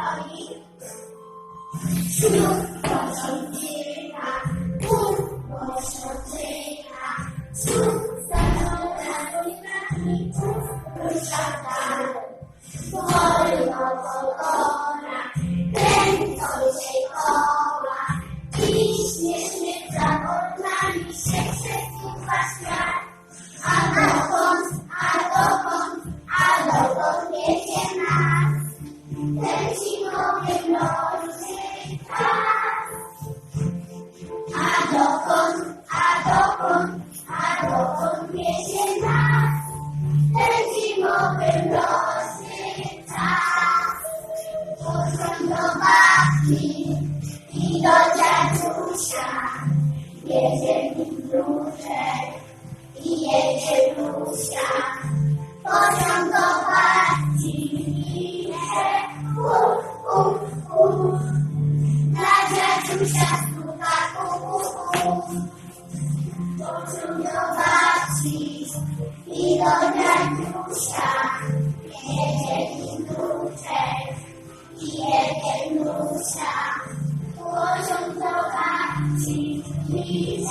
到一，四六。下，我终究把情理全。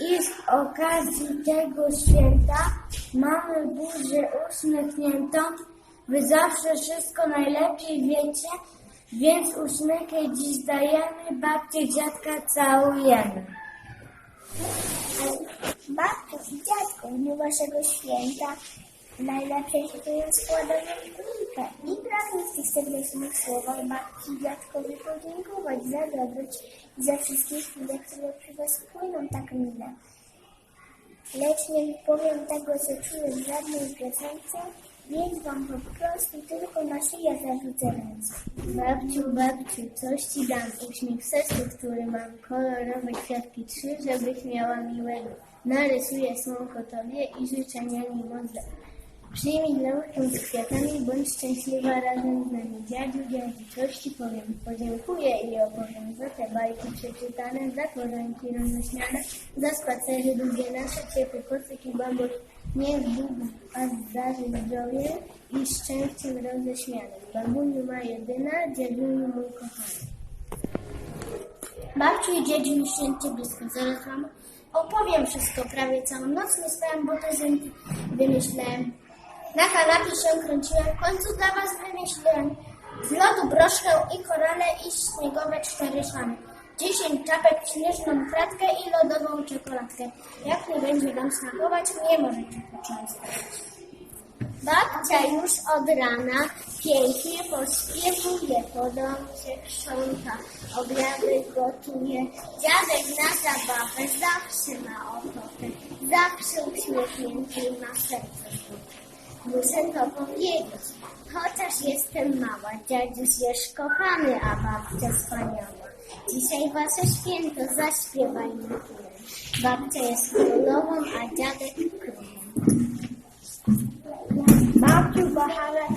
I z okazji tego święta mamy buzię uśmiechniętą. Wy zawsze wszystko najlepiej wiecie, więc uśmiechy dziś dajemy, babcię dziadka całujemy. Babciu i dziadku, w dniu waszego święta najlepiej się składamy górkę i pragnę w tych serdecznych słowach babci i dziadkowi podziękować za dobroć i za wszystkie chwile, które przy was płyną tak mile. Lecz nie powiem tego, co czuję w żadnej piosence, więc wam po prostu tylko na szyję zarzucę ręce. Babciu, babciu, coś ci dam, uśmiech w sercu, który mam, kolorowe kwiatki trzy, żebyś miała miłego. Narysuję słonko tobie i życzeniami modlę. Przyjmij laurkę z kwiatami, bądź szczęśliwa razem z nami. Dziadziu, dziadziu, coś ci powiem. Podziękuję i opowiem za te bajki przeczytane, za korzonki roześmiane, za spacery długie nasze, ciepły kocyk i bambus. Niech Bóg was darzy zdrowie i szczęściem roześmianym. Babuniu ma jedyna, dziadziuniu mój kochany. Babciu i dziedziu święty blisko, zaraz wam opowiem wszystko, prawie całą noc nie spałem, bo zęby wymyślałem. Na kanapie się kręciłem, w końcu dla was wymyśliłem. Z lodu broszkę i korale i śniegowe cztery szamy. Dziesięć czapek, śnieżną kratkę i lodową czekoladkę. Jak nie będzie wam smakować, nie możecie początkować. Babcia już od rana pięknie pośpiewuje, po domu się krząta, obiady gotuje. Dziadek na zabawę zawsze ma ochotę, zawsze uśmiechnięty ma serce. Muszę to powiedzieć, chociaż jestem mała, dziadziuś jest kochany, a babcia wspaniała. Dzisiaj wasze święto, zaśpiewajmy chwilę. Babcia jest królową, a dziadek królem. Babciu kochana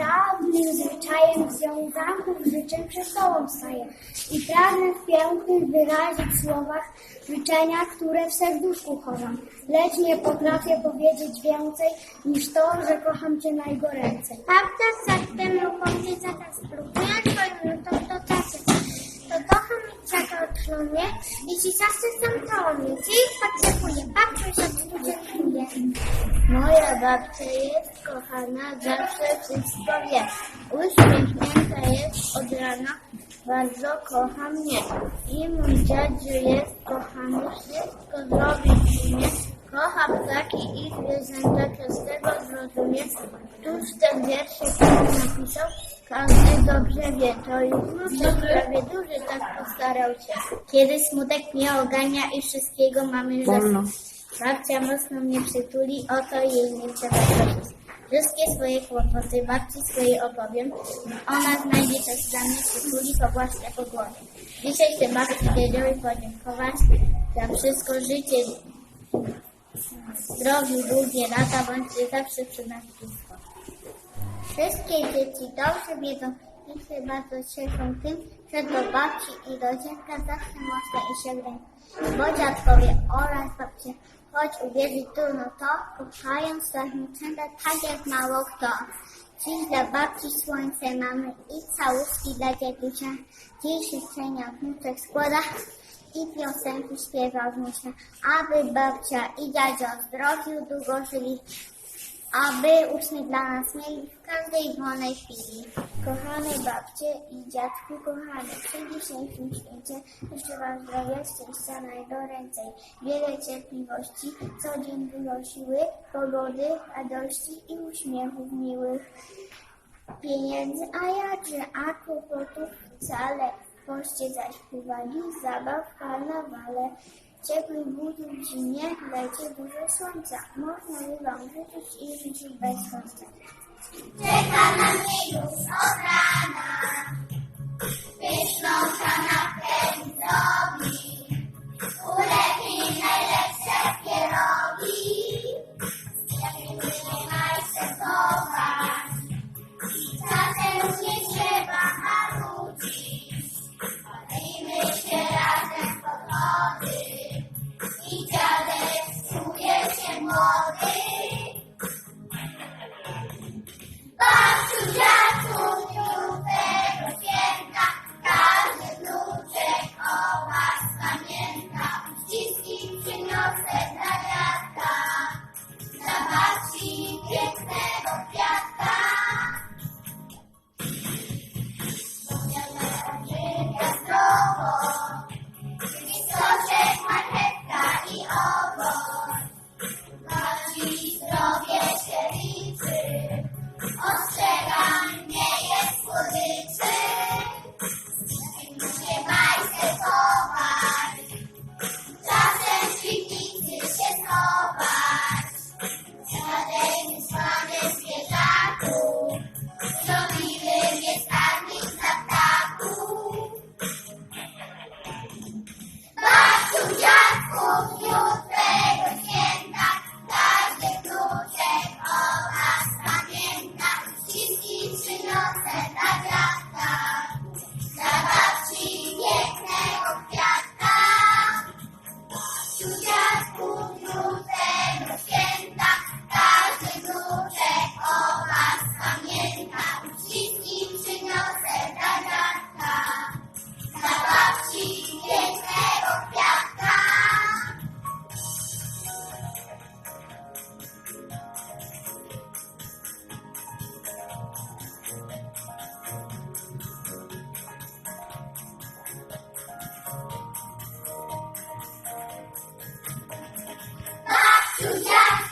dawnym zwyczajem związanych życzeń przed tobą staję i pragnę w pięknych wyrazić słowach życzenia, które w serduszku chowam. Lecz nie potrafię powiedzieć więcej niż to, że kocham cię najgoręcej. Z sercem ruchom cię zakaz próbuje twoim lutą do tacy. To kocham i czeka otrząnie i ci zawsze sam całą Ci potrzebuję, babciu za tu dziękuję. Moja babcia jest kochana, zawsze wszystko wie. Uśmiechnięta jest od rana, bardzo kocha mnie. I mój dziadziu jest kochany, wszystko zrobi przy mnie. Kocha ptaki i zwierzęta, każdego zrozumie. Któż ten wierszyk nam napisał? Każdy dobrze wie, to już prawie duży tak postarał się. Kiedy smutek mnie ogania i wszystkiego mamy Wolno. Babcia mocno mnie przytuli, o to jej nie trzeba prosić. Wszystkie swoje kłopoty babci swojej opowiem. Ona znajdzie czas dla mnie, przytuli, pogłaska po głowie. Dzisiaj chcę babci dziedziowi podziękować za wszystko życie, zdrowiu, długie lata, bądźcie zawsze przy nas blisko. Wszystkie dzieci dobrze wiedzą i się bardzo cieszą tym, że do babci i do dziecka zawsze można iść się ręką. Bo dziadkowie oraz babcie, choć uwierzyć trudno to, kochają zwierzęta tak jak mało kto. Dziś dla babci słońce mamy i całuski dla dziadusia. Dziś życzenia wnuczek składa i piosenki śpiewa wnusia, aby babcia i dziadzio zdrowiu długo żyli, aby uczniów dla nas mieli każdej wolnej chwili. Kochane babcie i dziadku kochane, przy dzisiejszym święcie życzę wam zdrowia, szczęścia najdoręcej, wiele cierpliwości, co dzień dużo siły, pogody, radości i uśmiechów miłych. Pieniędzy, a jakże, a kłopotów wcale. Poście zaś uwagi, zabaw w karnawale. Ciepły budził w zimie, lecie dużo słońca. Można by wam życzyć i życzyć bez końca. Czeka na mnie już od rana, pyszną Yes.